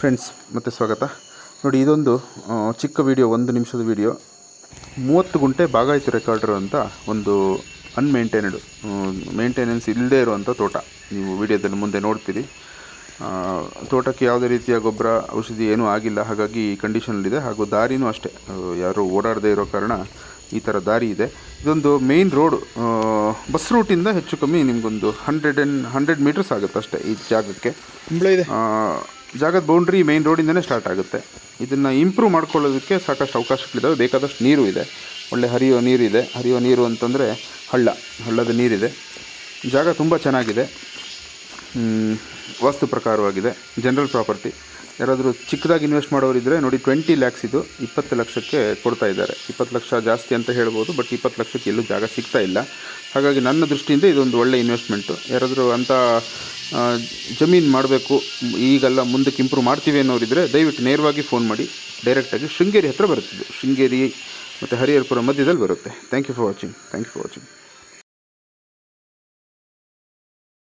Friends ಮತ್ತೆ ಸ್ವಾಗತ. ನೋಡಿ ಇದೊಂದು ಚಿಕ್ಕ ವಿಡಿಯೋ ಒಂದು ನಿಮಿಷದ ವಿಡಿಯೋ ಮೂವತ್ತು ಗುಂಟೆ ಬಾಗಾಯಿತು ರೆಕಾರ್ಡರ್ ಅಂತ ಒಂದು ಅನ್ಮೇಂಟೈನ್ಡ್ ಮೇಂಟೆನೆನ್ಸ್ ಇಲ್ಲದೇ ಇರುವಂಥ ತೋಟ. ನೀವು ವಿಡಿಯೋದಲ್ಲಿ ಮುಂದೆ ನೋಡ್ತೀರಿ. ತೋಟಕ್ಕೆ ಯಾವುದೇ ರೀತಿಯ ಗೊಬ್ಬರ ಔಷಧಿ ಏನೂ ಆಗಿಲ್ಲ. ಹಾಗಾಗಿ ಈ ಕಂಡೀಷನಲ್ಲಿದೆ ಹಾಗೂ ದಾರಿನೂ ಅಷ್ಟೇ. ಯಾರೂ ಓಡಾಡದೇ ಇರೋ ಕಾರಣ ಈ ಥರ ದಾರಿ ಇದೆ. ಇದೊಂದು ಮೇಯ್ನ್ ರೋಡ್ ಬಸ್ ರೂಟಿಂದ ಹೆಚ್ಚು ಕಮ್ಮಿ ನಿಮಗೊಂದು ಹಂಡ್ರೆಡ್ ಆ್ಯಂಡ್ ಹಂಡ್ರೆಡ್ ಮೀಟರ್ಸ್ ಆಗುತ್ತೆ ಅಷ್ಟೇ ಈ ಜಾಗಕ್ಕೆ. ಕುಂಬಳ ಇದೆ. ಜಾಗದ ಬೌಂಡ್ರಿ ಮೇನ್ ರೋಡಿಂದನೇ ಸ್ಟಾರ್ಟ್ ಆಗುತ್ತೆ. ಇದನ್ನು ಇಂಪ್ರೂವ್ ಮಾಡ್ಕೊಳ್ಳೋದಕ್ಕೆ ಸಾಕಷ್ಟು ಅವಕಾಶಗಳಿದ್ದಾವೆ ಬೇಕಾದಷ್ಟು ನೀರು ಇದೆ. ಒಳ್ಳೆ ಹರಿಯೋ ನೀರಿದೆ ಹರಿಯೋ ನೀರು ಅಂತಂದರೆ ಹಳ್ಳ. ಹಳ್ಳದ ನೀರಿದೆ. ಜಾಗ ತುಂಬ ಚೆನ್ನಾಗಿದೆ. ವಸ್ತು ಪ್ರಕಾರವಾಗಿದೆ. ಜನರಲ್ ಪ್ರಾಪರ್ಟಿ ಯಾರಾದರೂ ಚಿಕ್ಕದಾಗಿ ಇನ್ವೆಸ್ಟ್ ಮಾಡೋರಿದ್ದರೆ ನೋಡಿ ಟ್ವೆಂಟಿ ಲ್ಯಾಕ್ಸ್ ಇದು. ಇಪ್ಪತ್ತು ಲಕ್ಷಕ್ಕೆ ಕೊಡ್ತಾ ಇದ್ದಾರೆ. ಇಪ್ಪತ್ತು ಲಕ್ಷ ಜಾಸ್ತಿ ಅಂತ ಹೇಳ್ಬೋದು ಬಟ್ ಇಪ್ಪತ್ತು ಲಕ್ಷಕ್ಕೆ ಎಲ್ಲೂ ಜಾಗ ಸಿಗ್ತಾ ಇಲ್ಲ. ಹಾಗಾಗಿ ನನ್ನ ದೃಷ್ಟಿಯಿಂದ ಇದೊಂದು ಒಳ್ಳೆ ಇನ್ವೆಸ್ಟ್ಮೆಂಟು ಯಾರಾದರೂ ಅಂಥ ಜಮೀನು ಮಾಡಬೇಕು, ಈಗೆಲ್ಲ ಮುಂದಕ್ಕೆ ಇಂಪ್ರೂವ್ ಮಾಡ್ತೀವಿ ಅನ್ನೋರಿದ್ದರೆ ದಯವಿಟ್ಟು ನೇರವಾಗಿ ಫೋನ್ ಮಾಡಿ. ಡೈರೆಕ್ಟಾಗಿ ಶೃಂಗೇರಿ ಹತ್ರ ಬರುತ್ತಿದ್ದು ಶೃಂಗೇರಿ ಮತ್ತು ಹರಿಹರಪುರ ಮಧ್ಯದಲ್ಲಿ ಬರುತ್ತೆ. Thank you for watching thank you for watching